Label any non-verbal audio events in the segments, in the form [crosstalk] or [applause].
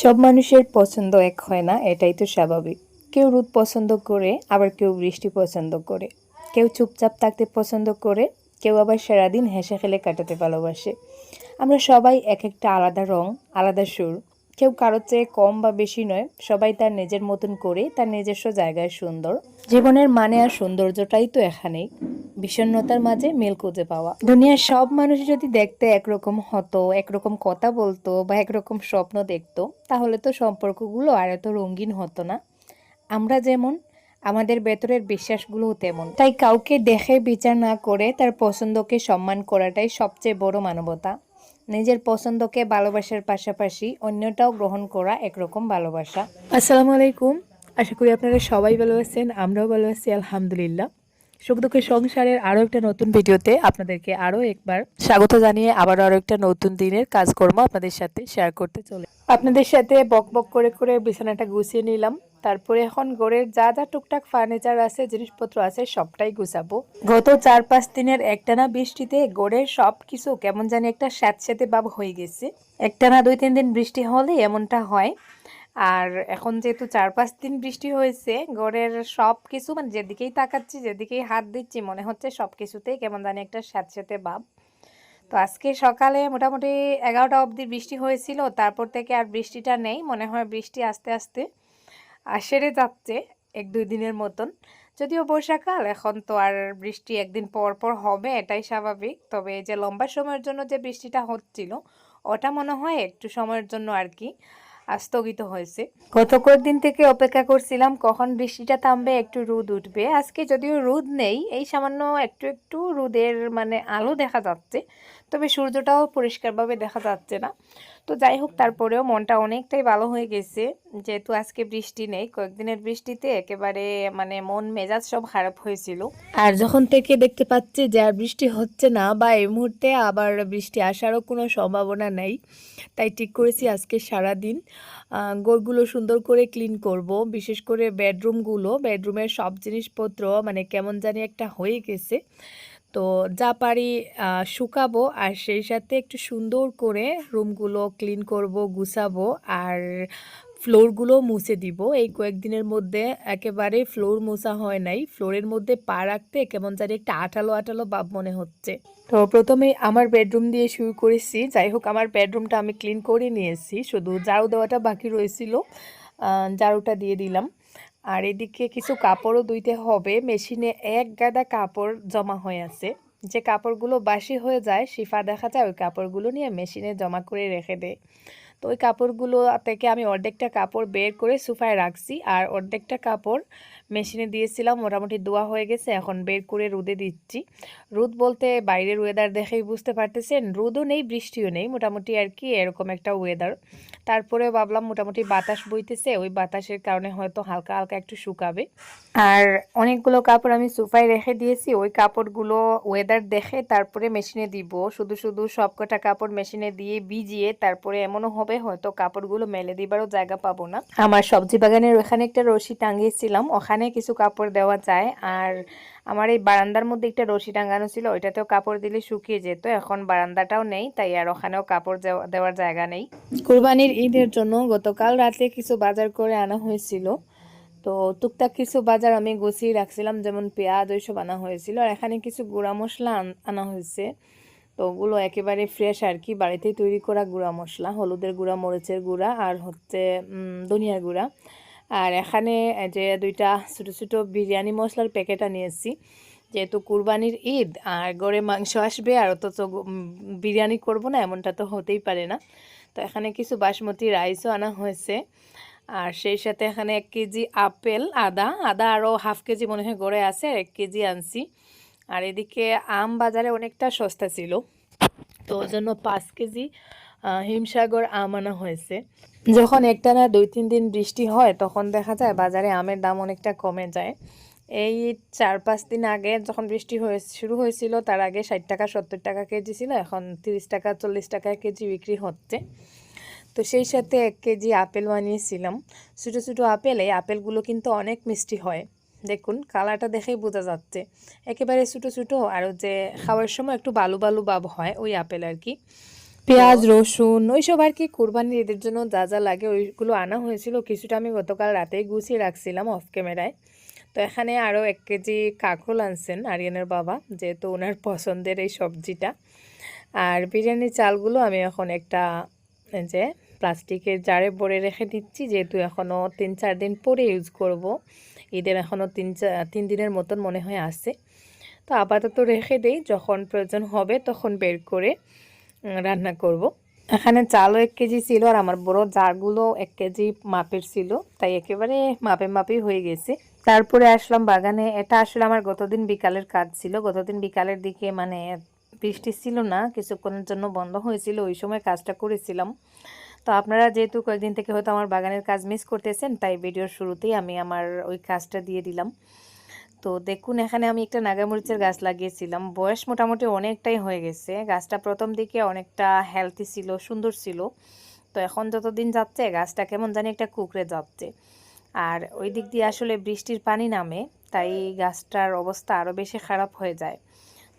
সব মানুষের পছন্দ এক হয় না, এটাই তো স্বাভাবিক। কেউ রোদ পছন্দ করে, আবার কেউ বৃষ্টি পছন্দ করে। কেউ চুপচাপ থাকতে পছন্দ করে, কেউ আবার সারাদিন হেসে খেলে কাটাতে ভালোবাসে। আমরা সবাই এক একটা আলাদা রং, আলাদা সুর কেউ কারোর চেয়ে কম বা বেশি নয়, সবাই তার নিজের মতন করে তার নিজস্ব জায়গায় সুন্দর। জীবনের মানে আর সৌন্দর্যটাই তো এখানেই, বিষণ্ণতার মাঝে মিল খুঁজে পাওয়া। দুনিয়ার সব মানুষ যদি দেখতে একরকম হতো, একরকম কথা বলতো বা একরকম স্বপ্ন দেখতো, তাহলে তো সম্পর্কগুলো আর এত রঙিন হতো না। আমরা যেমন, আমাদের ভেতরের বিশ্বাসগুলোও তেমন। তাই কাউকে দেখে বিচার না করে তার পছন্দকে সম্মান করাটাই সবচেয়ে বড় মানবতা। নিজের পছন্দকে ভালোবাসার পাশাপাশি অন্যটাও গ্রহণ করা একরকম ভালোবাসা। আসসালামু আলাইকুম। আশা করি আপনারা সবাই ভালো আছেন, আমরাও ভালো আছি, আলহামদুলিল্লাহ। সুখ দুঃখের সংসারের আরও একটা নতুন ভিডিওতে আপনাদেরকে আরও একবার স্বাগত জানিয়ে আবার আরও একটা নতুন দিনের কাজকর্ম আপনাদের সাথে শেয়ার করতে চলে আপনাদের সাথে বক বক করে করে বিছানাটা গুছিয়ে নিলাম। তারপরে এখন ঘরের যা যা টুকটাক ফার্নিচার আছে, জিনিসপত্র আছে, সবটাই গুছাবো। গত চার পাঁচ দিনের একটানা বৃষ্টিতে গড়ের সব কিছু কেমন জানি একটা স্যাঁতস্যাঁতে ভাব হয়ে গেছে। একটানা দুই তিন দিন বৃষ্টি হলে এমনটা হয়। আর এখন যেহেতু চার পাঁচ দিন বৃষ্টি হয়েছে গড়ের সব কিছু মানে যেদিকেই তাকাচ্ছি, যেদিকেই হাত দিচ্ছি, মনে হচ্ছে সব কিছুতেই কেমন জানি একটা স্যাঁতস্যাঁতে ভাব। তো আজকে সকালে মোটামুটি এগারোটা অবধি বৃষ্টি হয়েছিল, তারপর থেকে আর বৃষ্টিটা নেই, মনে হয় বৃষ্টি আস্তে আস্তে সেরে যাচ্ছে এক দুই দিনের মতন। যদিও বর্ষাকাল, এখন তো আর বৃষ্টি একদিন পর পর হবে, এটাই স্বাভাবিক। তবে যে লম্বা সময়ের জন্য যে বৃষ্টিটা হচ্ছিল, ওটা মনে হয় একটু সময়ের জন্য আর কি স্থগিত হয়েছে। গত কয়েকদিন থেকে অপেক্ষা করছিলাম, কখন বৃষ্টিটা থামবে, একটু রোদ উঠবে। আজকে যদিও রোদ নেই, এই সামান্য একটু একটু রোদের মানে আলো দেখা যাচ্ছে। তবে সূর্যটাও পরিষ্কারভাবে দেখা যাচ্ছে না। তো যাই হোক, তারপরেও মনটা অনেকটাই ভালো হয়ে গেছে। যেহেতু আজকে বৃষ্টি নেই, কয়েকদিনের বৃষ্টিতে একেবারে মানে মন মেজাজ সব খারাপ হয়েছিল। আর যখন থেকে দেখতে পাচ্ছি যে আর বৃষ্টি হচ্ছে না বা এই মুহূর্তে আবার বৃষ্টি আসারও কোনো সম্ভাবনা নেই, তাই ঠিক করেছি আজকে সারা দিন সুন্দর করে ক্লিন করব। বিশেষ করে বেডরুমগুলো, বেডরুমের সব জিনিসপত্র মানে কেমন জানি একটা হয়ে গেছে। তো যা পারি শুকাবো আর সেই সাথে একটু সুন্দর করে রুমগুলো ক্লিন করব, গুছাবো আর ফ্লোরগুলো মুছে দিব। এই কয়েকদিনের মধ্যে একেবারে ফ্লোর মোছা হয় নাই। ফ্লোরের মধ্যে পা রাখতে কেমন জানি একটা আঠালো আঠালো ভাব মনে হচ্ছে। তো প্রথমে আমার বেডরুম দিয়ে শুরু করেছি। যাই হোক, আমার বেডরুমটা আমি ক্লিন করে নিয়েছি। শুধু ঝাড়ু দেওয়াটা বাকি রয়েছিল। ঝাড়ুটা দিয়ে দিলাম। আর এদিকে কিছু কাপড়ও ধুইতে হবে। মেশিনে এক গাদা কাপড় জমা হয়ে আছে। যে কাপড়গুলো বাসি হয়ে যায়, শিফা দেখা যায় ওই কাপড়গুলো নিয়ে মেশিনে জমা করে রেখে দেয়। তো ওই কাপড়গুলো থেকে আমি অর্ধেকটা কাপড় বের করে সুফায় রাখছি। আর অর্ধেকটা কাপড় মেশিনে দিয়েছিলাম, মোটামুটি দোয়া হয়ে গেছে, এখন বের করে রোদে দিচ্ছি। রোদ বলতে বাইরের ওয়েদার দেখেই বুঝতে পারতেছেন, রোদও নেই, বৃষ্টিও নেই, মোটামুটি আর কি এরকম একটা ওয়েদার তারপরে ভাবলাম মোটামুটি বাতাস বইতেছে, ওই বাতাসের কারণে হয়তো হালকা হালকা একটু শুকাবে। আর অনেকগুলো কাপড় আমি সোফায় রেখে দিয়েছি, ওই কাপড়গুলো ওয়েদার দেখে তারপরে মেশিনে দিব। শুধু শুধু সবকটা কাপড় মেশিনে দিয়ে ভিজিয়ে তারপরে এমনও হবে হয়তো কাপড়গুলো মেলে দিবারও জায়গা পাবো না। আমার সবজি বাগানের ওখানে একটা রশি টাঙিয়েছিলাম, ওখানে কিছু কাপড় দেওয়া যায়। আর আমার এই বারান্দার মধ্যে একটা রশি টাঙানো ছিল, ওইটাতেও কাপড় দিলে শুকিয়ে যেত, এখন বারান্দাটাও নেই, তাই আর ওখানেও কাপড় দেওয়ার জায়গা নেই। কোরবানির ঈদের জন্য গতকাল রাতে কিছু বাজার করে আনা হয়েছিল। তো টুকটাক কিছু বাজার আমি গুছিয়ে রাখছিলাম, যেমন পেঁয়াজ ওইসব আনা হয়েছিল, আর এখানে কিছু গুঁড়া মশলা আনা হয়েছে। তো ওগুলো একেবারে ফ্রেশ আর কি, বাড়িতেই তৈরি করা গুঁড়া মশলা, হলুদের গুঁড়া, মরিচের গুঁড়া, আর হচ্ছে ধনিয়ার গুঁড়া। আর এখানে যে দুইটা ছোটো ছোটো বিরিয়ানি মশলার প্যাকেট আনিয়েছি যেহেতু কুরবানির ঈদ, আর গড়ে মাংস আসবে, আর অথচ বিরিয়ানি করব না, এমনটা তো হতেই পারে না। তো এখানে কিছু বাসমতি রাইসও আনা হয়েছে। আর সেই সাথে এখানে এক কেজি আপেল, আদা আদা আরও হাফ কেজি মনে হয় গড়ে আছে, আর এক কেজি আনছি। আর এদিকে আম বাজারে অনেকটা সস্তা ছিল। তো ওই জন্য পাঁচ কেজি হিমসাগর আম আনা হয়েছে। যখন একটা না দুই, তিন দিন বৃষ্টি হয়, তখন দেখা যায় বাজারে আমের দাম অনেকটা কমে যায়। এই চার, পাঁচ দিন আগে যখন বৃষ্টি হয়ে, শুরু হয়েছিল, তার আগে ষাট টাকা, সত্তর টাকা কেজি ছিল, এখন তিরিশ টাকা, চল্লিশ টাকা কেজি বিক্রি হচ্ছে। তো সেই সাথে এক কেজি আপেল বানিয়েছিলাম। ছোটো ছোটো আপেল, এই আপেলগুলো কিন্তু অনেক মিষ্টি হয়। দেখুন, কালারটা দেখেই বোঝা যাচ্ছে। একেবারে ছোটো ছোটো, আর যে খাওয়ার সময় একটু বালু বালু ভাব হয়, ওই আপেল আর কি। পেঁয়াজ, রসুন, ওইসব আর কি কোরবানির ঈদের জন্য যা যা লাগে ওইগুলো আনা হয়েছিল। কিছুটা আমি গতকাল রাতেই গুছিয়ে রাখছিলাম অফ ক্যামেরায় তো এখানে আরও এক কেজি কাঁকরোল আনছেন আরিয়ানের বাবা, যেহেতু ওনার পছন্দের এই সবজিটা। আর বিরিয়ানির চালগুলো আমি এখন একটা যে প্লাস্টিকের জারে ভরে রেখে দিচ্ছি, যেহেতু এখনও তিন চার দিন পরে ইউজ করব। ঈদের এখনও তিন তিন দিনের মতন মনে হয় আছে। তো আপাতত রেখে দেই, যখন প্রয়োজন হবে তখন বের করে রান্না করব। এখানে চালও এক কেজি ছিল আর আমার বড় জারগুলো এক কেজি মাপের ছিল, তাই একেবারে মাপে মাপেই হয়ে গেছে। তারপরে আসলাম বাগানে। এটা আসলে আমার গতদিন বিকালের কাজ ছিল। গতদিন বিকালের দিকে মানে বৃষ্টি ছিল না, কিছুক্ষণের জন্য বন্ধ হয়েছিল, ওই সময় কাজটা করেছিলাম। তো আপনারা যেহেতু কয়েকদিন থেকে হয়তো আমার বাগানের কাজ মিস করতেছেন, তাই ভিডিওর শুরুতেই আমি আমার ওই কাজটা দিয়ে দিলাম। তো দেখুন, এখানে আমি একটা নাগামরিচের গাছ লাগিয়েছিলাম। বয়স মোটামুটি অনেকটাই হয়ে গেছে। গাছটা প্রথম দিকে অনেকটা হেলদি ছিল, সুন্দর ছিল। তো এখন যতদিন যাচ্ছে, গাছটা কেমন জানি একটা কুকড়ে যাচ্ছে। আর ওই দিক দিয়ে আসলে বৃষ্টির পানি নামে, তাই গাছটার অবস্থা আরও বেশি খারাপ হয়ে যায়।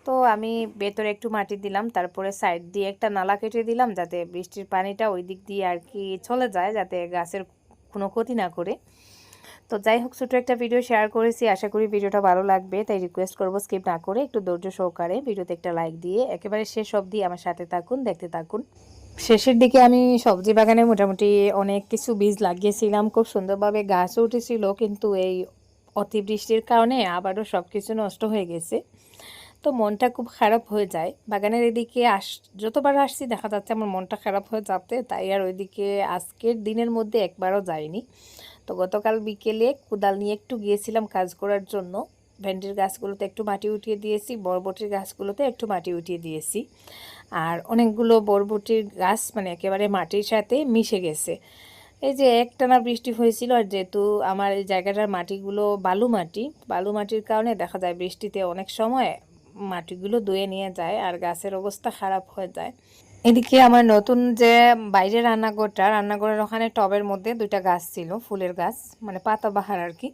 তো আমি ভেতরে একটু মাটি দিলাম, তারপরে সাইড দিয়ে একটা নালা কেটে দিলাম, যাতে বৃষ্টির পানিটা ওই দিক দিয়ে আর কি চলে যায়, যাতে গাছের কোনো ক্ষতি না করে। তো যাই হোক ছোটো একটা ভিডিও শেয়ার করেছি। আশা করি ভিডিওটা ভালো লাগবে। তাই রিকোয়েস্ট করব স্কিপ না করে একটু ধৈর্য সহকারে ভিডিওতে একটা লাইক দিয়ে একেবারে শেষ অবধি আমার সাথে থাকুন, দেখতে থাকুন। শেষের দিকে আমি সবজি বাগানে মোটামুটি অনেক কিছু বীজ লাগিয়েছিলাম। খুব সুন্দরভাবে গাছও উঠেছিল, কিন্তু এই অতিবৃষ্টির কারণে আবারও সব কিছু নষ্ট হয়ে গেছে। তো মনটা খুব খারাপ হয়ে যায়। বাগানের এদিকে আস, যতবার আসছি দেখা যাচ্ছে আমার মনটা খারাপ হয়ে যাচ্ছে, তাই আর ওইদিকে আজকের দিনের মধ্যে একবারও যাইনি। তো গতকাল বিকেলে কোদাল নিয়ে একটু গিয়েছিলাম কাজ করার জন্য। ভেন্ডির গাছগুলোতে একটু মাটি উঠিয়ে দিয়েছি, বরবটির গাছগুলোতে একটু মাটি উঠিয়ে দিয়েছি। আর অনেকগুলো বরবটির গাছ মানে একেবারে মাটির সাথে মিশে গেছে। এই যে একটানা বৃষ্টি হয়েছিল আর যেহেতু আমার এই জায়গাটার মাটিগুলো বালু মাটি, বালু মাটির কারণে দেখা যায় বৃষ্টিতে অনেক সময় মাটিগুলো ধুয়ে নিয়ে যায় আর গাছের অবস্থা খারাপ হয়ে যায়। এদিকে আমার নতুন যে বাইরে রান্নাঘরটা, রান্নাঘরের ওখানে টবের মধ্যে দুইটা গাছ ছিল, ফুলের গাছ মানে পাতাবাহার আর কি।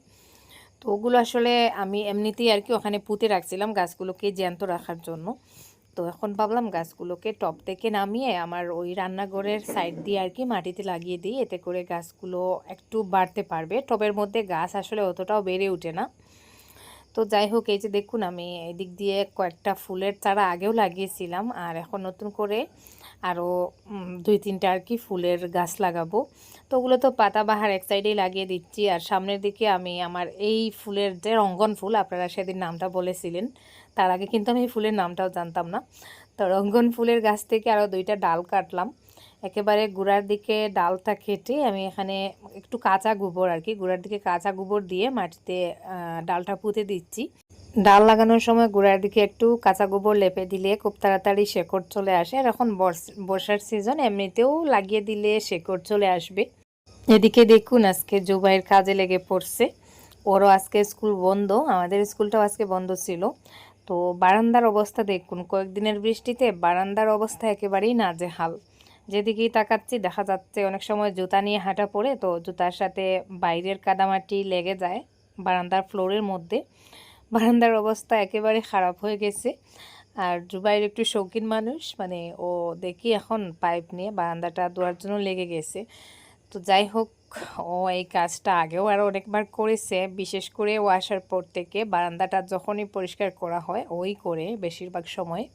তো ওগুলো আসলে আমি এমনিতেই আর কি ওখানে পুঁতে রাখছিলাম গাছগুলোকে জ্যান্ত রাখার জন্য। তো এখন ভাবলাম গাছগুলোকে টব থেকে নামিয়ে আমার ওই রান্নাঘরের সাইড দিয়ে আর কি মাটিতে লাগিয়ে দিই, এতে করে গাছগুলো একটু বাড়তে পারবে। টবের মধ্যে গাছ আসলে অতটাও বেড়ে ওঠে না। তো যাই হোক, এই যে দেখুন, আমি এদিক দিয়ে কয়েকটা ফুলের চারা আগেও লাগিয়েছিলাম আর এখন নতুন করে আরও দুই তিনটা আর কি ফুলের গাছ লাগাবো। তো ওগুলো তো পাতাবাহার এক সাইডেই লাগিয়ে দিচ্ছি আর সামনের দিকে আমি আমার এই ফুলের যে রঙ্গন ফুল, আপনারা সেদিন নামটা বলেছিলেন, তার আগে কিন্তু আমি এই ফুলের নামটাও জানতাম না। তো রঙ্গন ফুলের গাছ থেকে আরও দুইটা ডাল কাটলাম। একেবারে গুড়ার দিকে ডালটা কেটে আমি এখানে একটু কাঁচা গোবর আর কি, গুড়ার দিকে কাঁচা গোবর দিয়ে মাটিতে ডালটা পুঁতে দিচ্ছি। ডাল লাগানোর সময় গুড়ার দিকে একটু কাঁচা গোবর লেপে দিলে খুব তাড়াতাড়ি শেকড় চলে আসে আর এখন বর্ষার সিজন এমনিতেও লাগিয়ে দিলে শেকড় চলে আসবে। এদিকে দেখুন আজকে জুবাইয়ের কাজে লেগে পড়ছে। ওরও আজকে স্কুল বন্ধ, আমাদের স্কুলটাও আজকে বন্ধ ছিল। তো বারান্দার অবস্থা দেখুন, কয়েকদিনের বৃষ্টিতে বারান্দার অবস্থা একেবারেই না নাজেহাল। যেদিকেই তাকাচ্ছি, দেখা যাচ্ছে অনেক সময় জুতা নিয়ে হাঁটা পড়ে, তো জুতার সাথে বাইরের কাদামাটি লেগে যায় বারান্দার ফ্লোরের মধ্যে। বারান্দার অবস্থা একেবারে খারাপ হয়ে গেছে। আর জুবাইর একটু শৌখিন মানুষ মানে ও দেখি এখন পাইপ নিয়ে বারান্দাটা ধোয়ার জন্য লেগে গেছে। তো যাই হোক, ও এই কাজটা আগেও আরও অনেকবার করেছে, বিশেষ করে ও আসার পর থেকে বারান্দাটা যখনই পরিষ্কার করা হয়, ওই করে বেশিরভাগ সময়।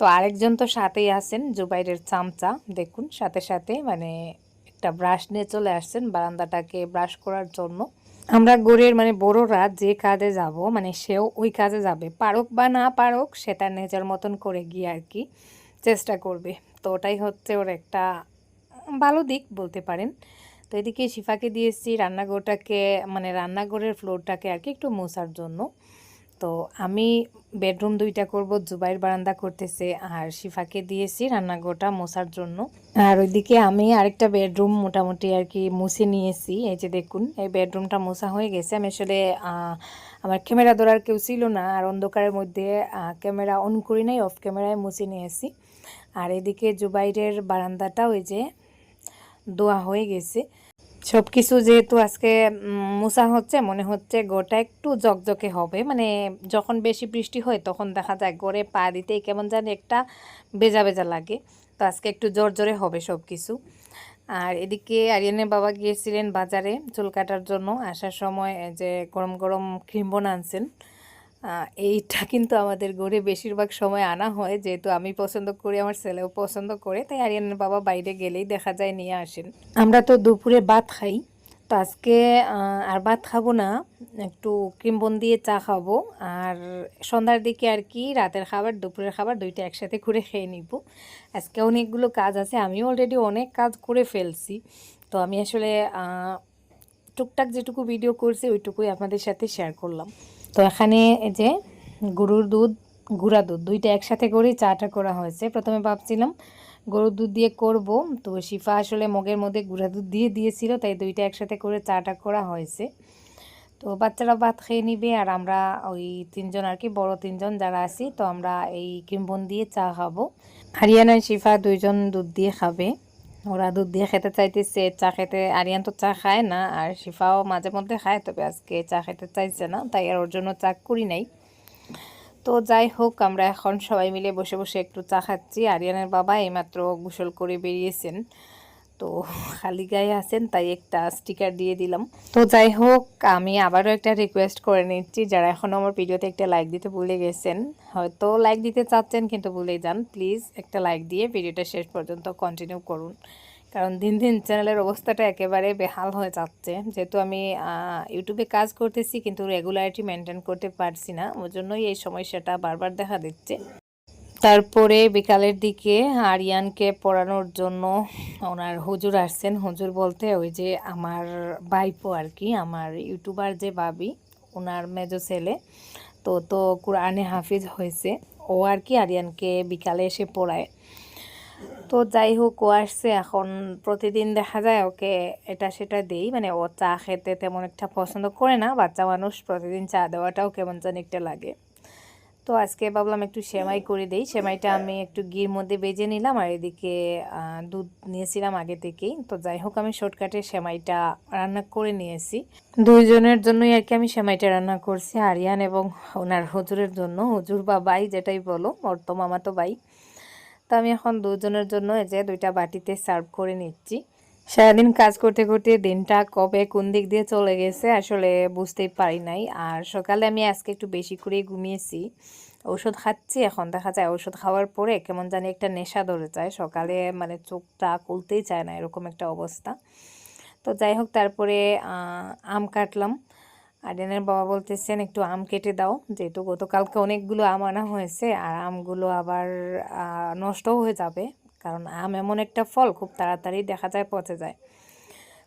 তো আরেকজন তো সাথেই আছেন, জুবাইরের চামচা, দেখুন, সাথে সাথে মানে একটা ব্রাশ নিয়ে চলে আসছেন, বারান্দাটাকে ব্রাশ করার জন্য। আমরা গড়ের মানে বড়রা যে কাজে যাব মানে সেও ওই কাজে যাবে। পারুক বা না পারুক, সে তার নিজের মতন করে গিয়ে আর কি চেষ্টা করবে। তো ওটাই হচ্ছে ওর একটা ভালো দিক বলতে পারেন। তো এদিকে শিফাকে দিয়েছি রান্নাঘরটাকে মানে রান্নাঘরের ফ্লোরটাকে আর কি একটু মোছার জন্য। তো আমি বেডরুম দুইটা করব, জুবাইর বারান্দা করতেছে আর শিফাকে দিয়েছি রান্নাঘরটা মোছার জন্য। আর ওইদিকে আমি আরেকটা বেডরুম মোটামুটি আর কি মুছে নিয়েছি, এই যে দেখুন, এই বেডরুমটা মোছা হয়ে গেছে। আমি আসলে আমার ক্যামেরা ধরার কেউ ছিল না, আর অন্ধকারের মধ্যে ক্যামেরা অন করি নাই, অফ ক্যামেরায় মুছে নিয়েছি। আর এদিকে জুবাইরের বারান্দাটা ওই যে দোয়া হয়ে গেছে। সব কিছু যেহেতু আজকে মুসা হচ্ছে, মনে হচ্ছে গোটা একটু জকজকে হবে। মানে যখন বেশি বৃষ্টি হয় তখন দেখা যায় গড়ে পা দিতেই কেমন জানি একটা বেজা বেজা লাগে। তো আজকে একটু জোর জোরে হবে সব কিছু আর এদিকে আরিয়ানের বাবা গিয়েছিলেন বাজারে চুল কাটার জন্য। আসার সময় যে গরম গরম ক্রিম আনছেন। এইটা কিন্তু আমাদের ঘরে বেশিরভাগ সময় আনা হয়। যেহেতু আমি পছন্দ করি, আমার ছেলেও পছন্দ করে, তাই আরিয়ানের বাবা বাইরে গেলেই দেখা যায় নিয়ে আসেন। আমরা তো দুপুরে ভাত খাই, তো আজকে আর ভাত খাব না, একটু ক্রিম বোন দিয়ে চা খাব। আর সন্ধ্যার দিকে আর কি, রাতের খাবার, দুপুরের খাবার দুইটা একসাথে করে খেয়ে নিব। আজকে অনেকগুলো কাজ আছে আমি অলরেডি অনেক কাজ করে ফেলছি। তো আমি আসলে টুকটাক যেটুকু ভিডিও করছি, ওইটুকুই আপনাদের সাথে শেয়ার করলাম। তো এখানে যে গরুর দুধ, গুঁড়া দুধ, দুইটা একসাথে করেই চাটা করা হয়েছে। প্রথমে ভাবছিলাম গরুর দুধ দিয়ে করব, তো শিফা আসলে মগের মধ্যে গুঁড়া দুধ দিয়ে দিয়েছিল, তাই দুইটা একসাথে করে চাটা করা হয়েছে। তো বাচ্চারা ভাত খেয়ে নিবে আর আমরা ওই তিনজন আর কি, বড় তিনজন যারা আছি, তো আমরা এই কিম্বন দিয়ে চা খাব। হারিয়ানা শিফা দুইজন দুধ দিয়ে খাবে। ওরা দুধ দিয়ে খেতে চাইতেছে, চা খেতে আরিয়ান তো চা খায় না আর শিফাও মাঝে মধ্যে খায়, তবে আজকে চা খেতে চাইছে না, তাই আর ওর জন্য চা করি নাই। তো যাই হোক, আমরা এখন সবাই মিলে বসে বসে একটু চা খাচ্ছি। আরিয়ানের বাবা এইমাত্র গোসল করে বেরিয়েছেন। তো খালি গায়ে আছেন, তাই একটা স্টিকার দিয়ে দিলাম। তো যাই হোক, আমি আবারও একটা রিকোয়েস্ট করে নিচ্ছি, যারা এখনও আমার ভিডিওতে একটা লাইক দিতে ভুলে গেছেন, হয়তো লাইক দিতে চাচ্ছেন কিন্তু ভুলে যান প্লিজ একটা লাইক দিয়ে ভিডিওটা শেষ পর্যন্ত কন্টিনিউ করুন। কারণ দিন দিন চ্যানেলের অবস্থাটা একেবারে বেহাল হয়ে যাচ্ছে। যেহেতু আমি ইউটিউবে কাজ করতেছি, কিন্তু রেগুলারিটি মেনটেন করতে পারছি না ওই জন্যই এই সমস্যাটা বারবার দেখা দিচ্ছে। তারপরে বিকালের দিকে আরিয়ানকে পড়ানোর জন্য ওনার হুজুর আসছেন। হুজুর বলতে ওই যে আমার বাইপো আর কি, আমার ইউটিউবার যে বাবি ওনার মেজো ছেলে, তো তো কোরআনে হাফিজ হয়েছে। ও আর কি আরিয়ানকে বিকালে এসে পড়ায়। তো যাই হোক, ও আসছে। এখন প্রতিদিন দেখা যায় ওকে এটা সেটা দেই। মানে ও চা খেতে তেমন একটা পছন্দ করে না। বাচ্চা মানুষ, প্রতিদিন চা দেওয়াটাও কেমন জানি একটা লাগে। তো আজকে ভাবলাম একটু সেমাই করে দেই। সেমাইটা আমি একটু ঘির মধ্যে বেজে নিলাম আর এদিকে দুধ নিয়েছিলাম আগে থেকেই। তো যাই হোক, আমি শর্টকাটে সেমাইটা রান্না করে নিয়েছি। দুইজনের জন্যই আর কি আমি সেমাইটা রান্না করছি, আরিয়ান এবং ওনার হুজুরের জন্য। হুজুর বা বাই যেটাই বলো, ওর তো মামাতো বাই তো আমি এখন দুজনের জন্য এই যে দুইটা বাটিতে সার্ভ করে নিচ্ছি। সারাদিন কাজ করতে করতে দিনটা কবে কোন দিক দিয়ে চলে গেছে আসলে বুঝতেই পারি নাই। আর সকালে আমি আজকে একটু বেশি করে ঘুমিয়েছি। ঔষধ খাচ্ছি, এখন দেখা যায় ঔষধ খাওয়ার পরে কেমন জানি একটা নেশা ধরে যায়। সকালে মানে চোখটা খুলতেই চায় না এরকম একটা অবস্থা। তো যাই হোক, তারপরে আম কাটলাম। আরিয়ানের বাবা বলতেছেন, একটু আম কেটে দাও, যেহেতু গতকালকে অনেকগুলো আম আনা হয়েছে, আর আমগুলো আবার নষ্টও হয়ে যাবে। কারণ আম এমন একটা ফল, খুব তাড়াতাড়ি দেখা যায়, পচে যায়।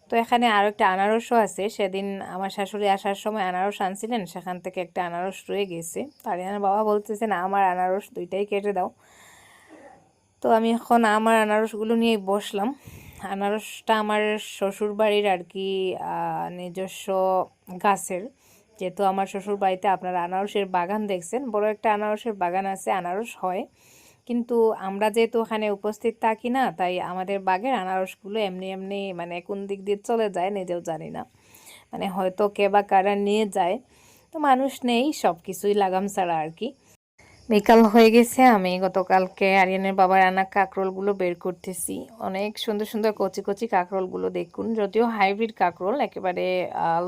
তো এখানে আরও একটা আনারসও আছে। সেদিন আমার শাশুড়ি আসার সময় আনারস আনছিলেন, সেখান থেকে একটা আনারস রয়ে গেছে। তো আরিয়ানের বাবা বলতেছেন আমার আনারস দুইটাই কেটে দাও। তো আমি এখন আমার আনারসগুলো নিয়ে বসলাম। আনারসটা আমার শ্বশুর বাড়ির আর কি নিজস্ব গাছের। যেহেতু আমার শ্বশুর বাড়িতে আপনারা আনারসের বাগান দেখছেন, বড় একটা আনারসের বাগান আছে, আনারস হয়। কিন্তু আমরা যেহেতু ওখানে উপস্থিত থাকি না, তাই আমাদের বাগের আনারসগুলো এমনি এমনি মানে কোন দিক দিয়ে চলে যায় নিজেও জানি না। মানে হয়তো কে বা কারা নিয়ে যায়, তো মানুষ নেই সব কিছুই লাগাম ছাড়া আর কি। বিকাল হয়ে গেছে, আমি গতকালকে আরিয়ানের বাবার আনা কাঁকরোলগুলো বের করতেছি। অনেক সুন্দর সুন্দর কচি কচি কাঁকরোলগুলো দেখুন, যদিও হাইব্রিড কাঁকরোল, একেবারে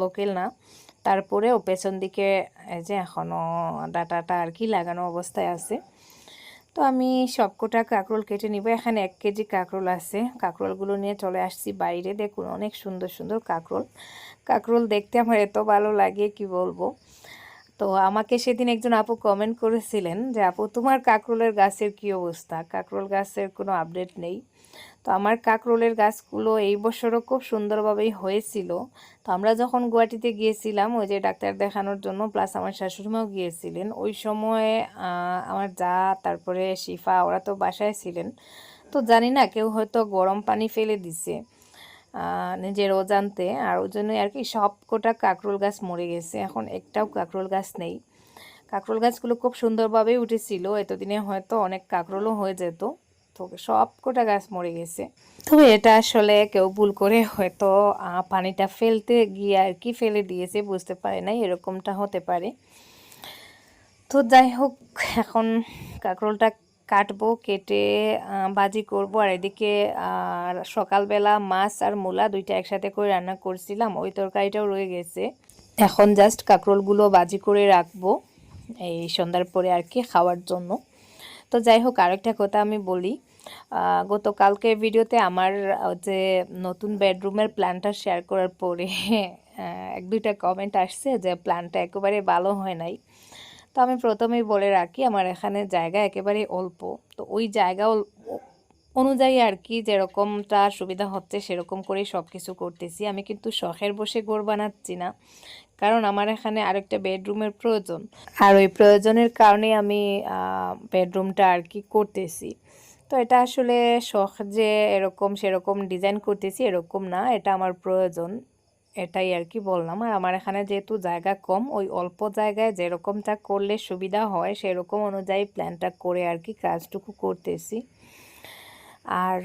লোকেল না। তারপরেও পেছন দিকে, এই যে এখনও ডাটাটা আর কি লাগানো অবস্থায় আছে। তো আমি সবকটা কাঁকরোল কেটে নিব। এখানে এক কেজি কাঁকরোল আছে। কাঁকরোলগুলো নিয়ে চলে আসছি বাইরে। দেখুন, অনেক সুন্দর সুন্দর কাঁকরোল। কাঁকরোল দেখতে আমার এত ভালো লাগে, কি বলব? তো আমাকে সেদিন একজন আপু কমেন্ট করেছিলেন যে, আপু, তোমার কাঁকরোলের গাছের কি অবস্থা? কাঁকরোল গাছের কোনো আপডেট নেই? তো আমার কাঁকরোলের গাছগুলো এই বছরও খুব সুন্দরভাবেই হয়েছিল। তো আমরা যখন গুয়াহাটিতে গিয়েছিলাম, ওই যে ডাক্তার দেখানোর জন্য প্লাস আমার শাশুড়িমাও গিয়েছিলেন, ওই সময় আমার যা, তারপরে শিফা, ওরা তো বাসায় ছিলেন। তো জানি না, কেউ হয়তো গরম পানি ফেলে দিছে নিজের অজান্তে, আর ওই জন্যই আর কি সব কটা কাঁকরোল গাছ মরে গেছে। এখন একটাও কাঁকরোল গাছ নেই। কাঁকরোল গাছগুলো খুব সুন্দরভাবেই উঠেছিল, এতদিনে হয়তো অনেক কাঁকরোলও হয়ে যেত। তো সব কটা গাছ মরে গেছে। তবে এটা আসলে কেউ ভুল করে হয়তো পানিটা ফেলতে গিয়ে আর কি ফেলে দিয়েছে বুঝতে পারে নাই, এরকমটা হতে পারে। তো যাই হোক, এখন কাঁকরোলটা কাটবো, কেটে বাজি করব। আর এদিকে আর সকালবেলা মাছ আর মূলা দুইটা একসাথে করে রান্না করছিলাম, ওই তরকারিটাও রয়ে গেছে। এখন জাস্ট কাঁকরোলগুলো বাজি করে রাখব, এই সন্ধ্যার পরে আর কি খাওয়ার জন্য। তো যাই হোক, আরেকটা কথা আমি বলি গতকালকে ভিডিওতে আমার যে নতুন বেডরুমের প্ল্যানটা শেয়ার করার পরে [laughs] এক দুইটা কমেন্ট আসছে যে প্ল্যানটা একেবারে ভালো হয় নাই। তো আমি প্রথমেই বলে রাখি, আমার এখানে জায়গা একেবারে অল্প। তো ওই জায়গা অনুযায়ী আর কি যেরকমটা সুবিধা হচ্ছে সেরকম করেই সব কিছু করতেছি। আমি কিন্তু শখের বসে ঘর বানাচ্ছি না, কারণ আমার এখানে আরেকটা বেডরুমের প্রয়োজন। আর ওই প্রয়োজনের কারণে আমি বেডরুমটা আর কি করতেছি। তো এটা আসলে শখ যে এরকম সেরকম ডিজাইন করতেছি, এরকম না, এটা আমার প্রয়োজন। এটাই আর কি বললাম। আর আমার এখানে যেহেতু জায়গা কম, ওই অল্প জায়গায় যেরকমটা করলে সুবিধা হয়, সেরকম অনুযায়ী প্ল্যানটা করে আর কি কাজটুকু করতেছি। আর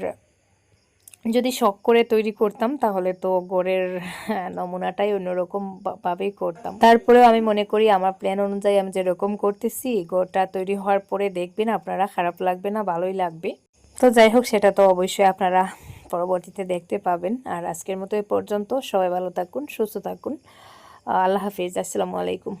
যদি শখ করে তৈরি করতাম, তাহলে তো গোড়ের নমুনাটাই অন্যরকম ভাবেই করতাম। তারপরেও আমি মনে করি, আমার প্ল্যান অনুযায়ী আমি যেরকম করতেছি, গোড়টা তৈরি হওয়ার পরে দেখবেন আপনারা খারাপ লাগবে না, ভালোই লাগবে। তো যাই হোক, সেটা তো অবশ্যই আপনারা পরবর্তীতে দেখতে পাবেন। আর আজকের মতো এ পর্যন্ত, সবাই ভালো থাকুন, সুস্থ থাকুন। আল্লাহ হাফিজ, আসসালামু আলাইকুম।